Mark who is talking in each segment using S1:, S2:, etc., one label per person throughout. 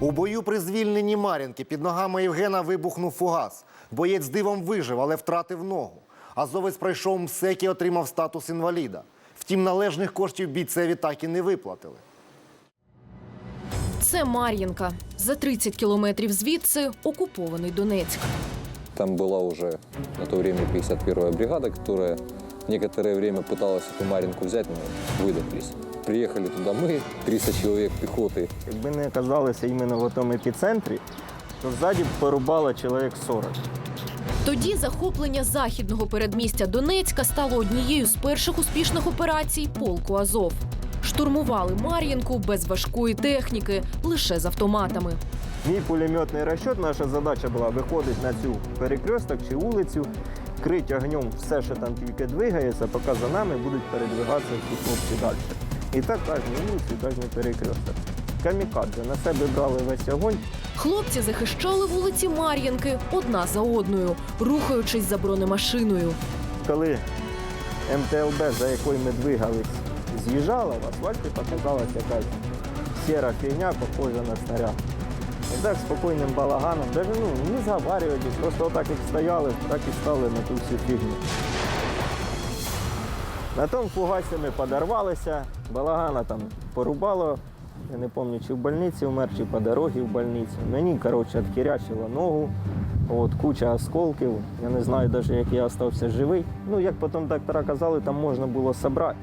S1: У бою при звільненні Мар'їнки під ногами Євгена вибухнув фугас. Боєць дивом вижив, але втратив ногу. Азовець пройшов МСЕК і отримав статус інваліда. Втім, належних коштів бійцеві так і не виплатили.
S2: Це Мар'їнка. За 30 кілометрів звідси окупований Донецьк.
S3: Там была уже на то время 51-я бригада, которая некоторое время пыталась эту Маринку взять, но выдохлись. Приехали туда мы, 30 человек пехоты.
S4: Якби не оказалися іменно в тому епіцентрі, то ззаді б порубало чоловік 40.
S2: Тоді захоплення західного передмістя Донецька стало однією з перших успішних операцій полку Азов. Штурмували Мар'їнку без важкої техніки, лише з автоматами.
S4: Мій пулеметний розчет, наша задача була виходити на цю перекресток чи вулицю, крити огнем все, що там тільки двигається, поки за нами будуть передвигатися ці хлопці далі. І так кожну вулицю, кожен перекресток. Камікадзе на себе брали весь огонь.
S2: Хлопці захищали вулиці Мар'їнки одна за одною, рухаючись за бронемашиною.
S4: Коли МТЛБ, за якою ми двигались, з'їжджала, в асфальті показалась якась сіра фігня, похожа на снаряд. І так спокійним балаганом, навіть ну, не заварюватись, просто отак як стояли, так і стали на ту всю фігню. На тому фугасі ми подорвалися, балагана там порубало, я не пам'ятаю, чи в больниці умер, чи по дорозі в больницю. Мені, коротше, відхірячило ногу, от, куча осколків. Я не знаю навіть, як я залишився живий. Ну, як потім доктора казали, там можна було зібрати.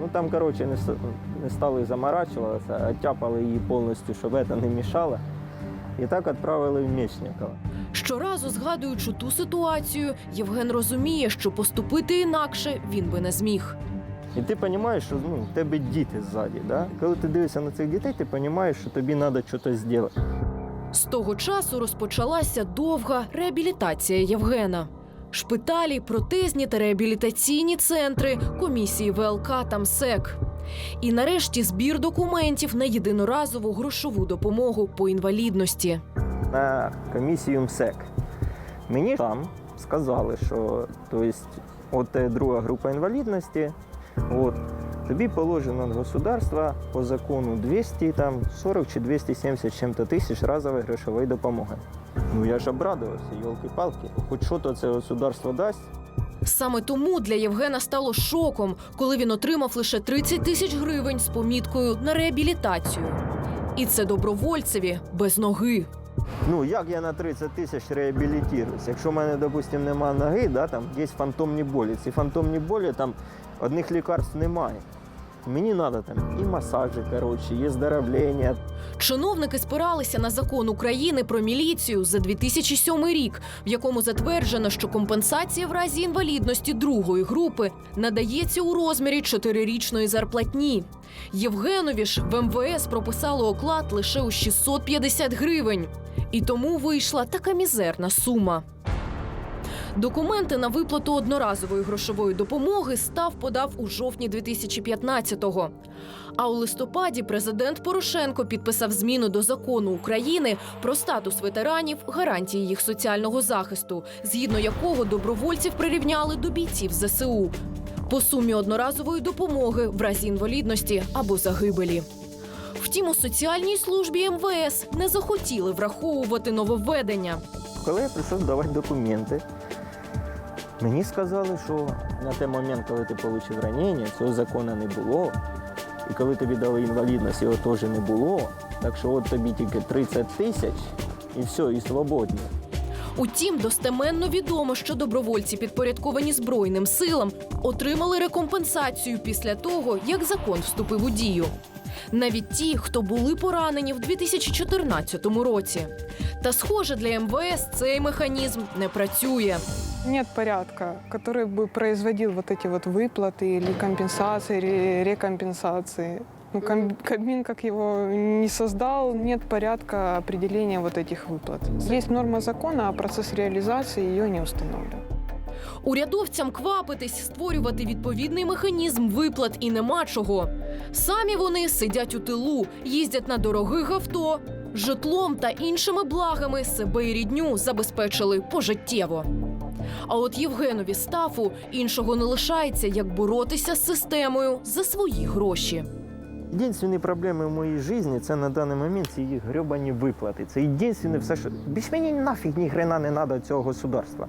S4: Ну там, коротше, не, не стали заморачуватися, оттяпали її повністю, щоб це не мішало. І так відправили в Мечникова.
S2: Щоразу згадуючи ту ситуацію, Євген розуміє, що поступити інакше він би не зміг.
S4: І ти розумієш, що ну, в тебе діти ззаді. Да? Коли ти дивишся на цих дітей, ти розумієш, що тобі треба щось зробити.
S2: З того часу розпочалася довга реабілітація Євгена. Шпиталі, протезні та реабілітаційні центри, комісії ВЛК та МСЕК. І нарешті збір документів на єдиноразову грошову допомогу по інвалідності.
S4: на комісію МСЕК. Мені там сказали, що то есть, от е, друга група інвалідності, от, тобі положено від государства по закону 200, там, 40 чи 270 з чим-то тисяч разової грошової допомоги. Ну я ж обрадувався, йолки-палки. Хоч що то це государство дасть.
S2: Саме тому для Євгена стало шоком, коли він отримав лише 30 тисяч гривень з поміткою на реабілітацію. І це добровольцеві без ноги.
S4: Ну, як я на 30 тисяч реабілітуюсь? Якщо в мене, допустимо, нема ноги, да, там є фантомні болі. Ці фантомні болі там одних лікарств немає. Мені треба там і масажі, коротше, і здоровлення.
S2: Чиновники спиралися на закон України про міліцію за 2007 рік, в якому затверджено, що компенсація в разі інвалідності другої групи надається у розмірі чотирирічної зарплатні. Євгенові ж в МВС прописали оклад лише у 650 гривень. І тому вийшла така мізерна сума. Документи на виплату одноразової грошової допомоги став подав у жовтні 2015-го. А у листопаді президент Порошенко підписав зміну до закону України про статус ветеранів, гарантії їх соціального захисту, згідно якого добровольців прирівняли до бійців ЗСУ по сумі одноразової допомоги в разі інвалідності або загибелі. Втім, у соціальній службі МВС не захотіли враховувати нововведення.
S4: Коли я прийшов здавати документи, мені сказали, що на той момент, коли ти отримав ранення, цього закону не було. І коли тобі дали інвалідність, його теж не було. Так що от тобі тільки 30 тисяч і все, і свободні.
S2: Утім, достеменно відомо, що добровольці, підпорядковані Збройним силам, отримали рекомпенсацію після того, як закон вступив у дію Навіть ті, хто були поранені в 2014 році. Та схоже, для МВС цей механізм не працює.
S5: Нет порядка, который бы производил вот эти вот выплаты или компенсации, ре- рекомпенсации. Ну, ком- Кабмин как его не создал, нет порядка определения вот этих выплат. Есть норма закона, а процесс реализации ее не установлен.
S2: Урядовцям квапитись, створювати відповідний механізм виплат і нема чого. Самі вони сидять у тилу, їздять на дорогих авто, житлом та іншими благами себе і рідню забезпечили пожиттєво. А от Євгенові Стафу іншого не лишається, як боротися з системою за свої гроші.
S4: Єдині проблеми в моїй житті це на даний момент ці їх гребані виплати. Це єдине все, що. Більш мені нафіг ні хрена не треба цього государства.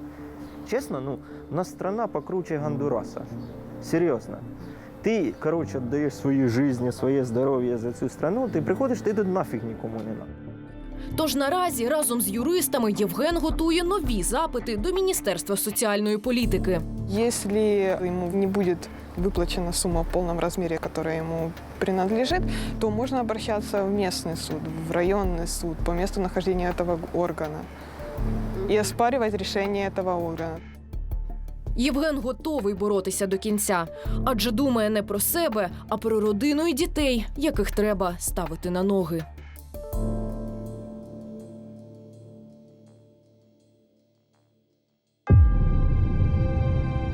S4: Чесно, ну, у нас страна покруче Гондураса. Серйозно. Ти, коротше, віддаєш свою життя, своє здоров'я за цю страну, ти приходиш, ти тут нафіг нікому не треба.
S2: Тож наразі разом з юристами Євген готує нові запити до Міністерства соціальної політики.
S5: Если ему не будет выплачена сумма в полном размере, которая ему принадлежит, то можно обращаться в местный суд, в районный суд по месту нахождения этого органа и оспаривать решение этого органа.
S2: Євген готовий боротися до кінця, адже думає не про себе, а про родину і дітей, яких треба ставити на ноги.